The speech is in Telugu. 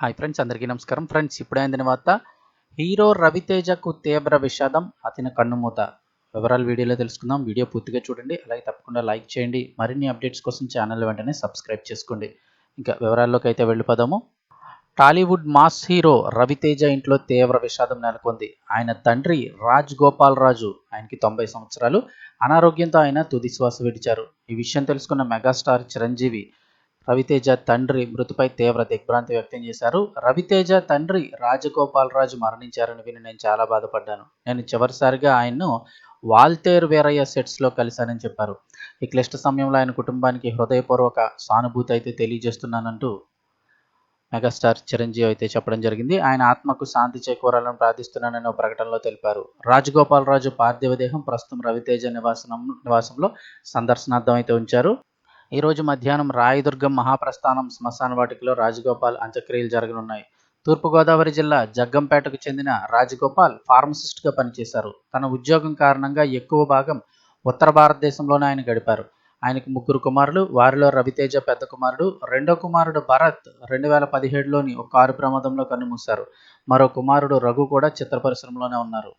హాయ్ ఫ్రెండ్స్ అందరికీ నమస్కారం. ఫ్రెండ్స్ ఇప్పుడైందని వార్త హీరో రవితేజకు తీవ్ర విషాదం అతని కన్నుమూత వివరాలు వీడియోలో తెలుసుకుందాం. వీడియో పూర్తిగా చూడండి. అలాగే తప్పకుండా లైక్ చేయండి. మరిన్ని అప్డేట్స్ కోసం ఛానల్ వెంటనే సబ్స్క్రైబ్ చేసుకోండి. ఇంకా వివరాల్లోకి అయితే వెళ్ళిపోదాము. టాలీవుడ్ మాస్ హీరో రవితేజ ఇంట్లో తీవ్ర విషాదం నెలకొంది. ఆయన తండ్రి రాజ్ గోపాల్ రాజు ఆయనకి తొంభై సంవత్సరాలు. అనారోగ్యంతో ఆయన తుది శ్వాస విడిచారు. ఈ విషయం తెలుసుకున్న మెగాస్టార్ చిరంజీవి రవితేజ తండ్రి మృతిపై తీవ్ర దిగ్భ్రాంతి వ్యక్తం చేశారు. రవితేజ తండ్రి రాజగోపాలరాజు మరణించారని విని నేను చాలా బాధపడ్డాను. నేను చివరిసారిగా ఆయన్ను వాల్తేరు వీరయ్య సెట్స్లో కలిశానని చెప్పారు. ఈ క్లిష్ట సమయంలో ఆయన కుటుంబానికి హృదయపూర్వక సానుభూతి అయితే తెలియజేస్తున్నానంటూ మెగాస్టార్ చిరంజీవి అయితే చెప్పడం జరిగింది. ఆయన ఆత్మకు శాంతి చేకూరాలని ప్రార్థిస్తున్నానని ఒక ప్రకటనలో తెలిపారు. రాజగోపాలరాజు పార్థివ దేహం ప్రస్తుతం రవితేజ నివాసనం నివాసంలో సందర్శనార్థం అయితే ఉంచారు. ఈరోజు మధ్యాహ్నం రాయదుర్గం మహాప్రస్థానం శ్మశాన వాటికలో రాజగోపాల్ అంత్యక్రియలు జరగనున్నాయి. తూర్పుగోదావరి జిల్లా జగ్గంపేటకు చెందిన రాజగోపాల్ ఫార్మసిస్ట్గా పనిచేశారు. తన ఉద్యోగం కారణంగా ఎక్కువ భాగం ఉత్తర భారతదేశంలోనే ఆయన గడిపారు. ఆయనకు ముగ్గురు కుమారులు వారిలో రవితేజ పెద్ద కుమారుడు రెండో కుమారుడు భరత్ రెండు వేల పదిహేడులోని ఒక కారు ప్రమాదంలో కన్నుమూశారు. మరో కుమారుడు రఘు కూడా చిత్ర పరిశ్రమలోనే ఉన్నారు.